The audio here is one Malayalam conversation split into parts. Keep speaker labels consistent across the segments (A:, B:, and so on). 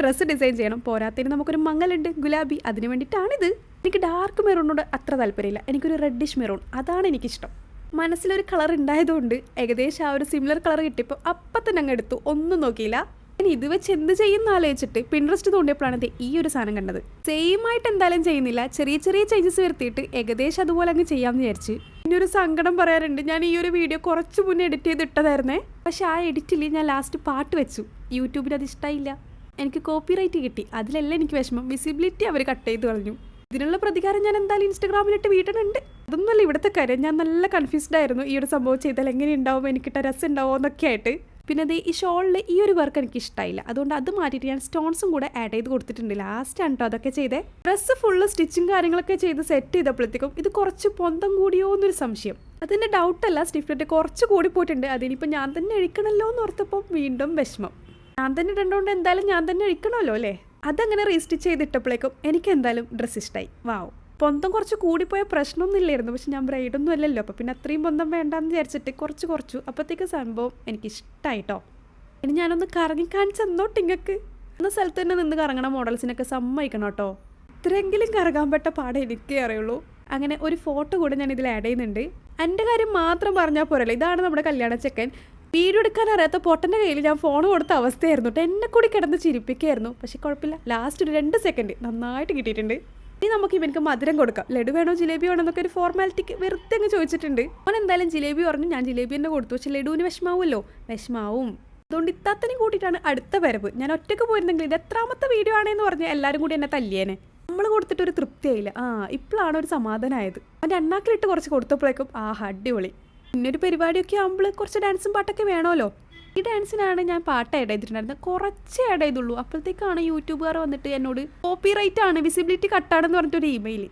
A: ഡ്രസ്സ് ഡിസൈൻ ചെയ്യണം. പോരാത്തതിന് നമുക്കൊരു മങ്ങലുണ്ട് ഗുലാബി. അതിന് വേണ്ടിയിട്ടാണിത്. എനിക്ക് ഡാർക്ക് മെറൂണിനോട് അത്ര താല്പര്യമില്ല. എനിക്കൊരു റെഡിഷ് മെറൂൺ അതാണ് എനിക്കിഷ്ടം. മനസ്സിലൊരു കളർ ഉണ്ടായതുകൊണ്ട് ഏകദേശം ആ ഒരു സിമിലർ കളർ കിട്ടിയപ്പോൾ അപ്പം തന്നെ അങ്ങ് എടുത്തു. ഒന്നും നോക്കിയില്ല. ഞാൻ ഇത് വെച്ച് എന്ത് ചെയ്യുന്ന ആലോചിച്ചിട്ട് പിൻട്രസ്റ്റ് തോണ്ടിയപ്പോഴാണ് ദേ ഈ ഒരു സാധനം കണ്ടത്. സെയിം ആയിട്ട് എന്തായാലും ചെയ്യുന്നില്ല. ചെറിയ ചെറിയ ചേഞ്ചസ് വരുത്തിയിട്ട് ഏകദേശം അതുപോലെ അങ്ങ് ചെയ്യാമെന്ന് വിചാരിച്ച്. ഇനി ഒരു സങ്കടം പറയാറുണ്ട്. ഞാൻ ഈ ഒരു വീഡിയോ കുറച്ച് മുന്നേ എഡിറ്റ് ചെയ്ത് ഇട്ടതായിരുന്നേ. പക്ഷെ ആ എഡിറ്റിൽ ഞാൻ ലാസ്റ്റ് പാട്ട് വെച്ചു. യൂട്യൂബിൽ അത് ഇഷ്ടമായില്ല എനിക്ക് കോപ്പിറൈറ്റ് കിട്ടി. അതിലല്ല എനിക്ക് വിഷമം. വിസിബിലിറ്റി അവർ കട്ട് ചെയ്ത് കളഞ്ഞു. ഇതിനുള്ള പ്രതികാരം ഞാൻ എന്തായാലും ഇൻസ്റ്റാഗ്രാമിലിട്ട് വീട്ടിലുണ്ട്. അതൊന്നുമല്ല ഇവിടുത്തെ കാര്യം. ഞാൻ നല്ല കൺഫ്യൂസ്ഡ് ആയിരുന്നു ഈ ഒരു സംഭവം ചെയ്താൽ എങ്ങനെ ഉണ്ടാവും എനിക്കിട്ട രസം ഉണ്ടാവുമോ എന്നൊക്കെ ആയിട്ട്. പിന്നെ അത് ഈ ഷോളിൽ ഈ ഒരു വർക്ക് എനിക്ക് ഇഷ്ടമായില്ല അതുകൊണ്ട് അത് മാറ്റിയിട്ട് ഞാൻ സ്റ്റോൺസും കൂടെ ആഡ് ചെയ്ത് കൊടുത്തിട്ടുണ്ട്. ലാസ്റ്റ് ആണ് കേട്ടോ അതൊക്കെ ചെയ്തേ. ഡ്രസ്സ് ഫുള്ള് സ്റ്റിച്ചും കാര്യങ്ങളൊക്കെ ചെയ്ത് സെറ്റ് ചെയ്തപ്പോഴത്തേക്കും ഇത് കുറച്ച് പൊന്തം കൂടിയോ എന്നൊരു സംശയം. അതിന്റെ ഡൗട്ടല്ല സ്റ്റിഫ്റ്റ് കുറച്ച് കൂടി പോയിട്ടുണ്ട്. അതിനിപ്പോൾ ഞാൻ തന്നെ എഴുക്കണല്ലോ എന്ന് ഓർത്തപ്പം വീണ്ടും വിഷമം. ഞാൻ തന്നെ ഇടേണ്ടതുകൊണ്ട് എന്തായാലും ഞാൻ തന്നെ ഒഴിക്കണമല്ലോ അല്ലേ? അതങ്ങനെ റീസ്റ്റിച്ച് ചെയ്തിട്ടപ്പോഴേക്കും എനിക്ക് എന്തായാലും ഡ്രസ്സ് ഇഷ്ടമായി വാവ് പൊന്തം കുറച്ച് കൂടിപ്പോയ പ്രശ്നമൊന്നും ഇല്ലായിരുന്നു പക്ഷെ ഞാൻ ബ്രൈഡൊന്നും അല്ലല്ലോ. അപ്പോൾ പിന്നെ അത്രയും പൊന്തം വേണ്ടാന്ന് വിചാരിച്ചിട്ട് കുറച്ച് കുറച്ചു. അപ്പോഴത്തേക്ക് സംഭവം എനിക്ക് ഇഷ്ടമായിട്ടോ ഇനി ഞാനൊന്ന് കറങ്ങി കാണിച്ചെന്നോട്ട് ഇങ്ങക്ക് എന്ന സ്ഥലത്ത് തന്നെ നിന്ന് കറങ്ങണ മോഡൽസിനൊക്കെ സമ്മതിക്കണം കേട്ടോ. ഇത്രയെങ്കിലും കറങ്ങാൻ പറ്റ പാടെ എനിക്കേ അറിയുള്ളൂ. അങ്ങനെ ഒരു ഫോട്ടോ കൂടെ ഞാൻ ഇതിൽ ആഡ് ചെയ്യുന്നുണ്ട്. എന്റെ കാര്യം മാത്രം പറഞ്ഞാൽ പോരല്ലോ? ഇതാണ് നമ്മുടെ കല്യാണ ചെക്കൻ വീഡിയോ എടുക്കാൻ അറിയാത്ത പൊട്ടന്റെ കയ്യിൽ ഞാൻ ഫോൺ കൊടുത്ത അവസ്ഥയായിരുന്നു. കേട്ടോ എന്നെ കൂടി കിടന്ന് ചിരിപ്പിക്കായിരുന്നു പക്ഷെ കുഴപ്പമില്ല. ലാസ്റ്റ് ഒരു രണ്ട് സെക്കൻഡ് നന്നായിട്ട് കിട്ടിയിട്ടുണ്ട്. ഇനി നമുക്ക് ഇവനക്ക് മധുരം കൊടുക്കാം. ലഡു വേണോ ജിലേബി വേണോ എന്നൊക്കെ ഒരു ഫോർമാലിറ്റിക്ക് വെറുതെ അങ്ങ് ചോദിച്ചിട്ടുണ്ട്. അവൻ എന്തായാലും ജിലേബി പറഞ്ഞു ഞാൻ ജിലേബി തന്നെ കൊടുത്തു. പക്ഷെ ലഡുവിന് വിഷമാവുമല്ലോ? വിഷമാവും. അതുകൊണ്ട് ഇത്താത്തനെയും കൂട്ടിയിട്ടാണ് അടുത്ത വരവ്. ഞാൻ ഒറ്റയ്ക്ക് പോയിരുന്നെങ്കിൽ ഇത് എത്രാമത്തെ വീഡിയോ ആണെന്ന് പറഞ്ഞ് എല്ലാവരും കൂടി എന്നെ തല്ലിയേനെ. നമ്മൾ കൊടുത്തിട്ട് ഒരു തൃപ്തിയായില്ല. ആ ഇപ്പോഴാണ് ഒരു സമാധാനമായത് അവന്റെ അണ്ണാക്കിലിട്ട് കുറച്ച് കൊടുത്തപ്പോഴേക്കും ആ അടിപൊളി. പിന്നൊരു പരിപാടിയൊക്കെ ആകുമ്പോൾ കുറച്ച് ഡാൻസും പാട്ടൊക്കെ വേണമല്ലോ. ഈ ഡാൻസിനാണ് ഞാൻ പാട്ട് ആഡ് ചെയ്തിട്ടുണ്ടായിരുന്നത്. കുറച്ച് ആഡ് ചെയ്തുള്ളൂ. അപ്പോഴത്തേക്കാണ് യൂട്യൂബുകാർ വന്നിട്ട് എന്നോട് കോപ്പി റൈറ്റ് ആണ് വിസിബിലിറ്റി കട്ടാണെന്ന് പറഞ്ഞിട്ടൊരു ഇമെയിൽ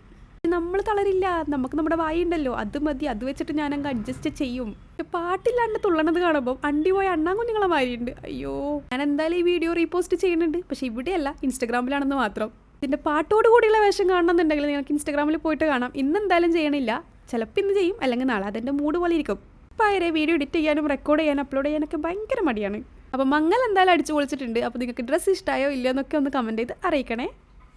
A: നമ്മൾ തളരില്ല. നമുക്ക് നമ്മുടെ വായി ഉണ്ടല്ലോ. അത് മതി. അത് വെച്ചിട്ട് ഞാൻ അങ്ങ് അഡ്ജസ്റ്റ് ചെയ്യും പാട്ടില്ലാണ്ട് തുള്ളണത് കാണുമ്പോൾ അണ്ടി പോയ അണ്ണാങ്കുഞ്ഞുങ്ങളെ മാരിയുണ്ട് അയ്യോ. ഞാൻ എന്തായാലും ഈ വീഡിയോ റീപോസ്റ്റ് ചെയ്യുന്നുണ്ട്. പക്ഷെ ഇവിടെയല്ല. ഇൻസ്റ്റാഗ്രാമിലാണെന്ന് മാത്രം. ഇതിന്റെ പാട്ടോട് കൂടിയുള്ള വേഷം കാണണമെന്നുണ്ടെങ്കിൽ നിങ്ങൾക്ക് ഇൻസ്റ്റാഗ്രാമിൽ പോയിട്ട് കാണാം. ഇന്ന് എന്തായാലും ചെയ്യണില്ല. ചിലപ്പോൾ ഇന്ന് ചെയ്യും അല്ലെങ്കിൽ നാളെ അതിന്റെ മൂഡ് പോലെ ഇരിക്കും. ആരെ വീഡിയോ എഡിറ്റ് ചെയ്യാനും റെക്കോർഡ് ചെയ്യാനും അപ്ലോഡ് ചെയ്യാനൊക്കെ ഭയങ്കര മടിയാണ്. അപ്പോൾ മങ്ങൽ എന്തായാലും അടിച്ചു പൊളിച്ചിട്ടുണ്ട്. അപ്പോൾ നിങ്ങൾക്ക് ഡ്രസ്സ് ഇഷ്ടമായോ ഇല്ലയോ എന്നൊക്കെ ഒന്ന് കമന്റ് ചെയ്ത് അറിയിക്കണേ.